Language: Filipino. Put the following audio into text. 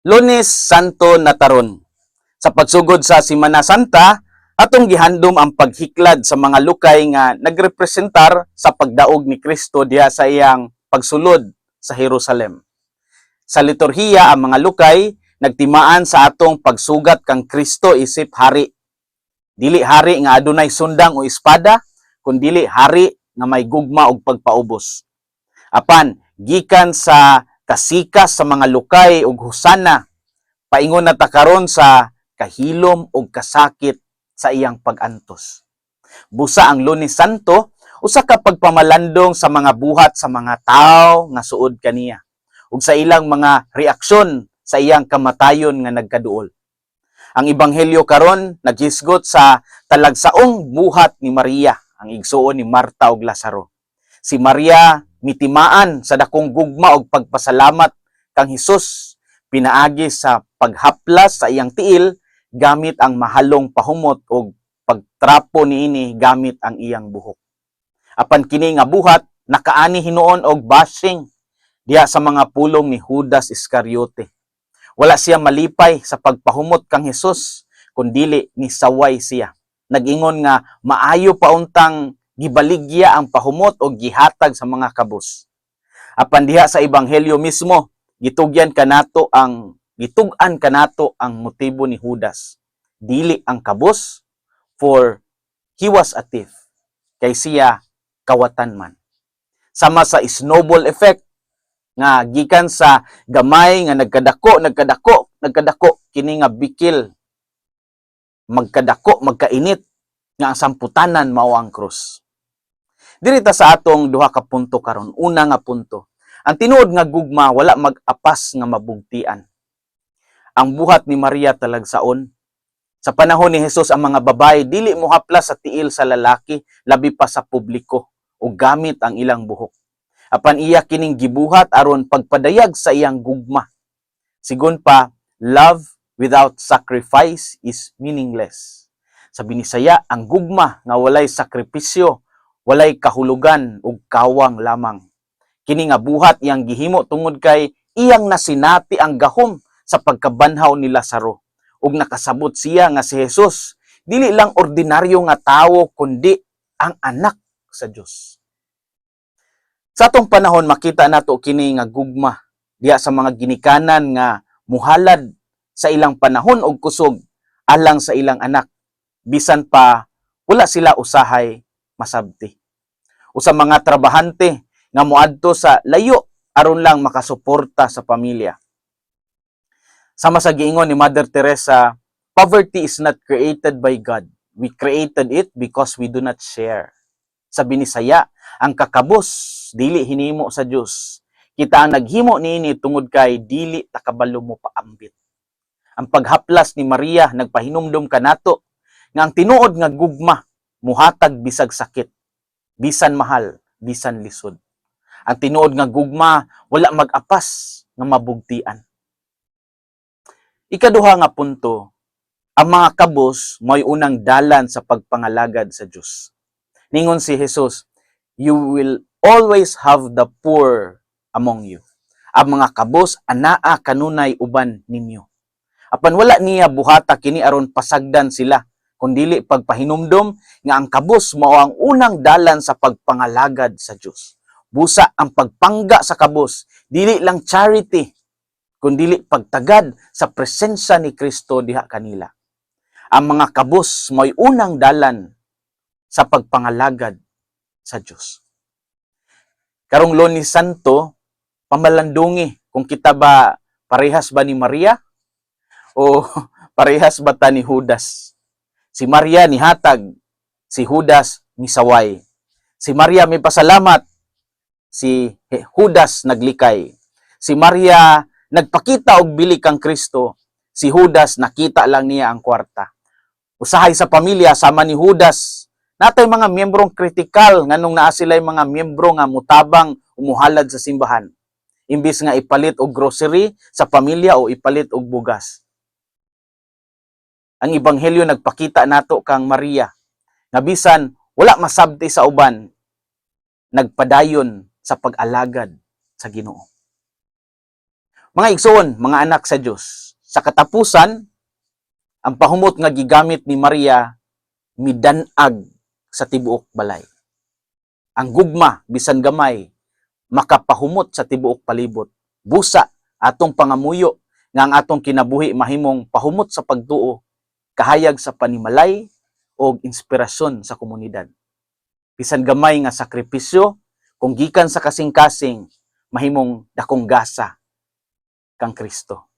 Lunes Santo Nataron. Sa pagsugod sa Simana Santa, atong gihandom ang paghiklad sa mga lukay nga nagrepresentar sa pagdaog ni Kristo diha sa iyang pagsulod sa Jerusalem. Sa liturhiya ang mga lukay nagtimaan sa atong pagsugat kang Kristo isip hari. Dili hari nga adunay sundang o espada, kundili hari nga may gugma og pagpaubos. Apan gikan sa kasikas sa mga lukay ug husana paingon na ta karon sa kahilom ug kasakit sa iyang pag-antos. Busa ang Lunes Santo usa ka pagpamalandong sa mga buhat sa mga tawo nga suod kaniya ug sa ilang mga reaksyon sa iyang kamatayon nga nagkaduol. Ang ebanghelyo karon naghisgot sa talagsaong buhat ni Maria, ang igsuon ni Marta ug Lazaro. Si Maria mitimaan sa dakong gugma og pagpasalamat kang Hesus pinaagi sa paghaplas sa iyang tiil gamit ang mahalong pahumot og pagtrapo niini gamit ang iyang buhok. Apan kini nga buhat nakaani hinuon og bashing diha sa mga pulong ni Judas Iscariote. Wala siya malipay sa pagpahumot kang Hesus kundili ni saway siya. Nagingon nga maayo pa untang gibaligya ang pahumot o gihatag sa mga kabus. Apan diha sa ebanghelyo mismo, gitugyan kanato ang gitug-an kanato ang motibo ni Judas. Dili ang kabus for he was a thief. Kay siya kawatan man. Sama sa snowball effect nga gikan sa gamay nga nagkadako nagkadako nagkadako kini nga bikil magkadako magkainit nga ang samputanan mao ang krus. Dirita sa atong duha ka punto karon. Una nga punto. Ang tinuod nga gugma wala mag-apas nga mabugtian. Ang buhat ni Maria talagsaon. Sa panahon ni Jesus ang mga babae dili mo haplas sa tiil sa lalaki labi pa sa publiko o gamit ang ilang buhok. Apan iya kining gibuhat aron pagpadayag sa iyang gugma. Sigon pa, love without sacrifice is meaningless. Sa binisaya, ang gugma nga walay sakripisyo walay kahulugan ug kawang lamang. Kini nga buhat iyang gihimo tungod kay iyang nasinati ang gahom sa pagkabanhaw ni Lazaro ug nakasabot siya nga si Jesus dili lang ordinaryo nga tawo kundi ang anak sa Dios. Sa atong panahon makita nato kini nga gugma diha sa mga ginikanan nga muhalad sa ilang panahon og kusog alang sa ilang anak bisan pa wala sila usahay masabti. O sa mga trabahante nga moadto sa layo aron lang makasuporta sa pamilya. Sama sa giingon ni Mother Teresa, poverty is not created by God. We created it because we do not share. Sa binisaya, ang kakabos dili hinimo sa Dios. Kita ang naghimo niini tungod kay dili takabalo mo paambit. Ang paghaplas ni Maria nagpahinumdom kanato nga ang tinuod nga gugma muhatag bisag sakit bisan mahal, bisan lisod. Ang tinuod nga gugma, wala mag-apas nga mabugtian. Ikaduha nga punto, ang mga kabos mo'y unang dalan sa pagpangalagad sa Diyos. Ningon si Jesus, you will always have the poor among you. Ang mga kabos, anaa kanunay uban ninyo. Apan wala niya buhata kini aron pasagdan sila kundili pagpahinumdom nga ang kabus mao ang unang dalan sa pagpangalagad sa Dios. Busa ang pagpangga sa kabus, dili lang charity, kundili pagtagad sa presensya ni Kristo diha kanila. Ang mga kabus mo'y unang dalan sa pagpangalagad sa Dios. Karong Lunes Santo, pamalandungi kung kita ba parehas ba ni Maria o parehas ba ta ni Judas. Si Maria ni hatag, si Judas ni saway. Si Maria may pasalamat, si Judas naglikay. Si Maria nagpakita og bili kang Kristo, si Judas nakita lang niya ang kwarta. Usahay sa pamilya sama ni Judas, natay mga miyembrong kritikal nganong naa sila mga miyembro nga mutabang umuhalad sa simbahan. Imbis nga ipalit og grocery sa pamilya o ipalit og bugas ang ebanghelyo nagpakita nato kang Maria nga bisan wala masabti sa uban nagpadayon sa pag-alagad sa Ginoo. Mga igsoon, mga anak sa Dios, sa katapusan ang pahumot nga gigamit ni Maria midanag sa tibuok balay. Ang gugma bisan gamay makapahumot sa tibuok palibot. Busa atong pangamuyo nga ang atong kinabuhi mahimong pahumot sa pagtuo, kahayag sa panimalay o inspirasyon sa komunidad. Bisan gamay nga sakripisyo kung gikan sa kasing-kasing mahimong dakong gasa kang Kristo.